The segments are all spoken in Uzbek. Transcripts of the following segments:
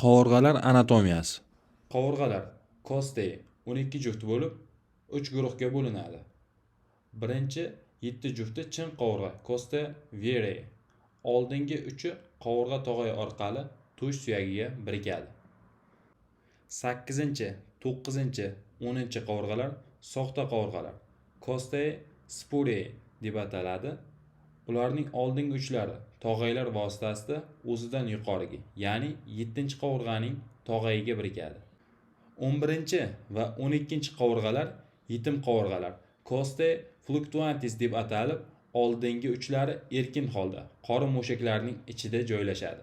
Qovurg'alar anatomiyasi. Qovurg'alar kostei 12 juft bo'lib, 3 guruhga bo'linadi. Birinchi 7 jufti chin qovurg'a koste vere. Oldingi uchi qovurg'a tog'ay orqali tush suyagiga birikadi. 8-chi, 9-chi, 10-chi qovurg'alar soxta qovurg'alar Koste spure deb ataladi. Ularning oldingi uchlari tog'aylar vositasida o'zidan yuqoriga, ya'ni 7-qovurg'aning tog'ayiga birikadi. 11 va 12 qovurg'alar yetim qovurg'alar costa fluctuantis deb atalib, oldingi uchlari erkin holda qorin mo'shaklarining ichida joylashadi.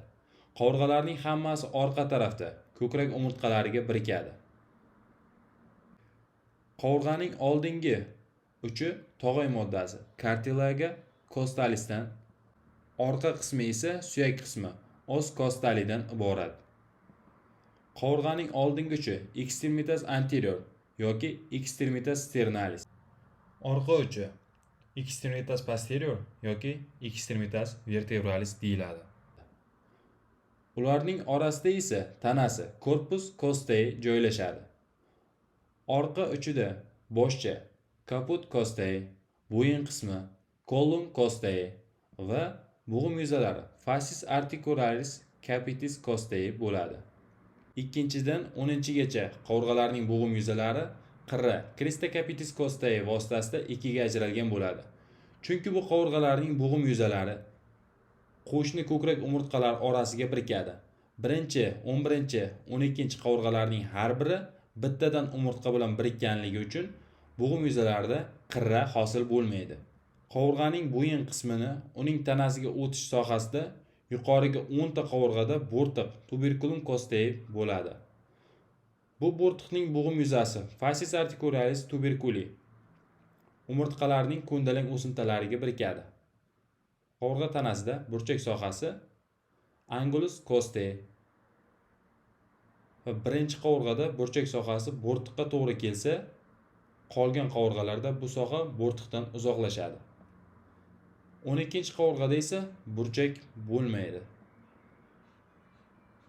Qovurg'alarning hammasi orqa tarafda ko'krak umurtqalariga birikadi. Qovurg'aning oldingi uchi tog'ay moddasi cartilaga kostalisdan orqa qismi esa suyak qismi os kostalidan iborat. Qovurg'aning oldingi uchi extremitas anterior yoki extremitas sternalis. Orqa uchi extremitas posterior yoki extremitas vertebralis deyiladi. Ularning orasida esa tanasi korpus kostei joylashadi. Orqa uchida boshcha kaput kostei bo'yin qismi collum costae va bo'g'im yuzalari fascis articularis capitis costae bo'ladi. Ikkinchidan 10gacha qovurg'alarning bo'g'im yuzalari qirra crista capitis costae vositasida ikkiga ajralgan bo'ladi. Chunki bu qovurg'alarning bo'g'im yuzalari qo'shni ko'krak umurtqalar orasiga birikadi. Birinchi, 11-chi, 12-chi qovurg'alarning har biri bittadan umurtqa bilan birikkanligi uchun bo'g'im yuzalarida qirra hosil bo'lmaydi. Qovurg'aning bo'yin qismini uning tanasiga o'tish sohasida yuqoriga 10 ta qovurg'ada bo'rtiq tuberkulum costae bo'ladi. Bu bo'rtiqning bo'g'im yuzasi fascis articularis tuberculi umurtqalarning ko'ndalang o'simtalariga birikadi. Qovurg'a tanasida burchak sohasi angulus costae va birinchi qovurg'ada burchak sohasi bo'rtiqqa to'g'ri kelsa, qolgan qovurg'alarda bu soha bo'rtiqdan uzoqlashadi. 12 qovurg'ada esa burchak bo'lmaydi.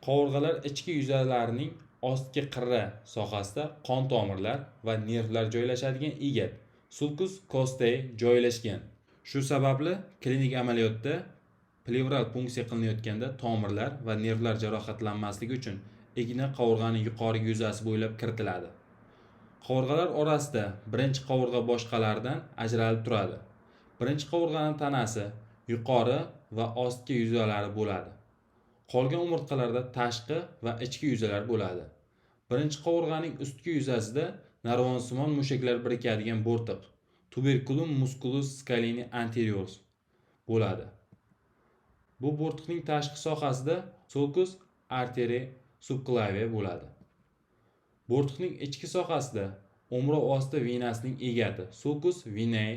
Qovurg'alar ichki yuzalarining ostki qirra sohasida qon tomirlar va nervlar joylashadigan egat sulcus costae joylashgan. Shu sababli klinik amaliyotda plevral punksiya qilinayotganda tomirlar va nervlar jarohatlanmasligi uchun igna qovurg'aning yuqorgi yuzasi bo'ylab kiritiladi. Qovurg'alar orasida birinchi qovurg'a boshqalaridan ajralib turadi. Birinchi qovurg'aning tanasi yuqori va ostki yuzalari bo'ladi. Qolgan umurtqalarda tashqi va ichki yuzalar bo'ladi. Birinchi qovurg'aning ustki yuzasida narvonsimon mushaklar birikadigan bo'rtiq tuberculum musculus scaleni anterior bo'ladi. Bu bo'rtiqning tashqi sohasida sulkus arteri subclavian bo'ladi. Bo'rtiqning ichki sohasida o'mroq osti venasining egati sulkus venae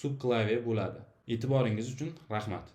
subklaviya bo'ladi. E'tiboringiz uchun rahmat.